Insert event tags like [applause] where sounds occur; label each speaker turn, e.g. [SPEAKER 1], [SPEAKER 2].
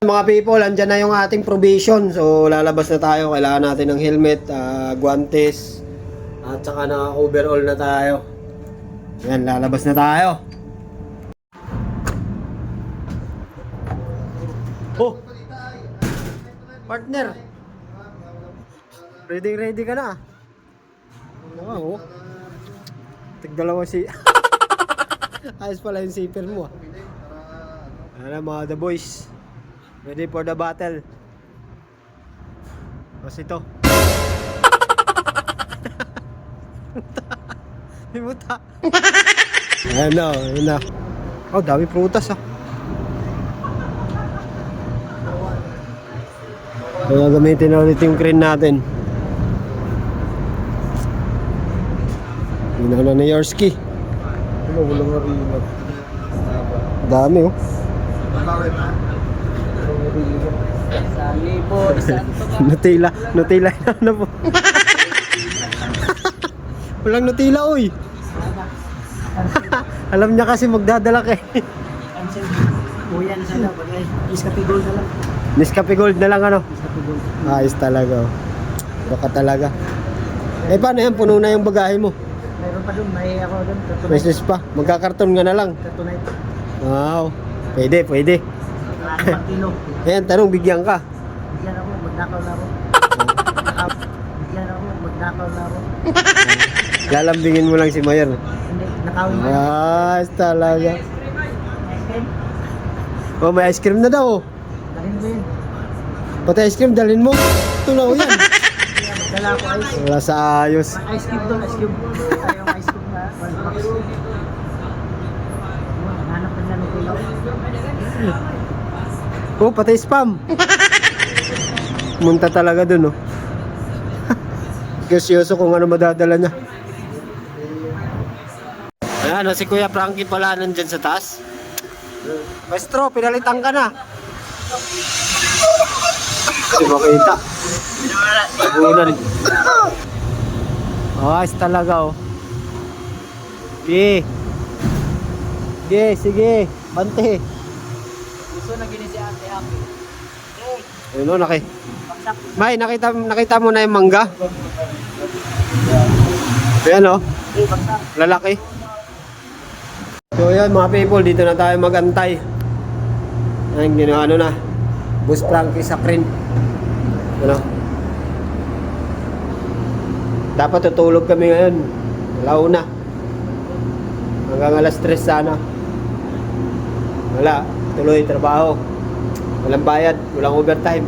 [SPEAKER 1] Mga people, andyan na yung ating provision. So, lalabas na tayo. Kailangan natin ng helmet, ah, guantes, at saka na overall na tayo. Yan, lalabas na tayo. Oh! Partner! Ready, ready ka na. Wow. Tigdalawa si... [laughs] Ayos pala yung zipper mo ah. Ano mga the boys. Ready for the battle. Tapos ito. [laughs] May muta. Ayan na, ayan na. Oh, dami prutas ah. Kaya gamitin na ulit yung crane natin. Yun na na Yorski.
[SPEAKER 2] Ano, walang arena.
[SPEAKER 1] Dami oh.
[SPEAKER 3] Sa libo, santo ka.
[SPEAKER 1] Nutella, Nutella na po. Walang Nutella oy. [laughs] Alam niya kasi magdadala ka eh.
[SPEAKER 3] Cancel. Kuya na sana. Iskapi gold na lang.
[SPEAKER 1] Nescafe Gold na lang ano.
[SPEAKER 3] Gold.
[SPEAKER 1] Ayos talaga oh. Baka talaga. Eh paano yan? Puno na yung bagahe mo.
[SPEAKER 3] Mayroon pa doon. May ako doon.
[SPEAKER 1] May pa. Magkakarton ka na lang. Wow. Pwede, pwede. Ayan, tanong, bigyan ka.
[SPEAKER 3] Bigyan ako. Magnakaw na ako. Bigyan ako. Magnakaw na ako.
[SPEAKER 1] Lalambingin mo lang si Mayor.
[SPEAKER 3] Hindi. Nakawin mo.
[SPEAKER 1] Ayos talaga.
[SPEAKER 3] Cream.
[SPEAKER 1] Oh, may ice cream na daw. oh.
[SPEAKER 3] Dalhin mo yun.
[SPEAKER 1] Pati ice cream, dalhin mo. Oh, yan.
[SPEAKER 3] Magdala ako ice.
[SPEAKER 1] Wala sa ayos.
[SPEAKER 3] Ice cube doon. Ice cube. Ayaw ice cube na. One box. Hanap ka na ng.
[SPEAKER 1] Oh, pati spam. Munta talaga dun, oh. Gasyoso kung ano madadala niya. Ayan, oh, si Kuya Frankie pala nandyan sa taas. Maestro, pinalitan ka na. Hindi makita. Tabunan. Oh, ayos talaga, oh. Sige. Sige, sige. Bante.
[SPEAKER 3] Gusto na gini si ate happy.
[SPEAKER 1] Ayun, oh, naki. May, nakita, nakita mo na yung mangga? Ayan,
[SPEAKER 3] baksak.
[SPEAKER 1] Lalaki. So yan mga people, dito na tayo magantay. Ayan, ginawa ano na. Bus Frankie sa crane. Ano? Dapat tutulog kami ngayon. Launa. Hanggang alas 3 sana. Wala. Tuloy trabaho. Walang bayad. Walang overtime.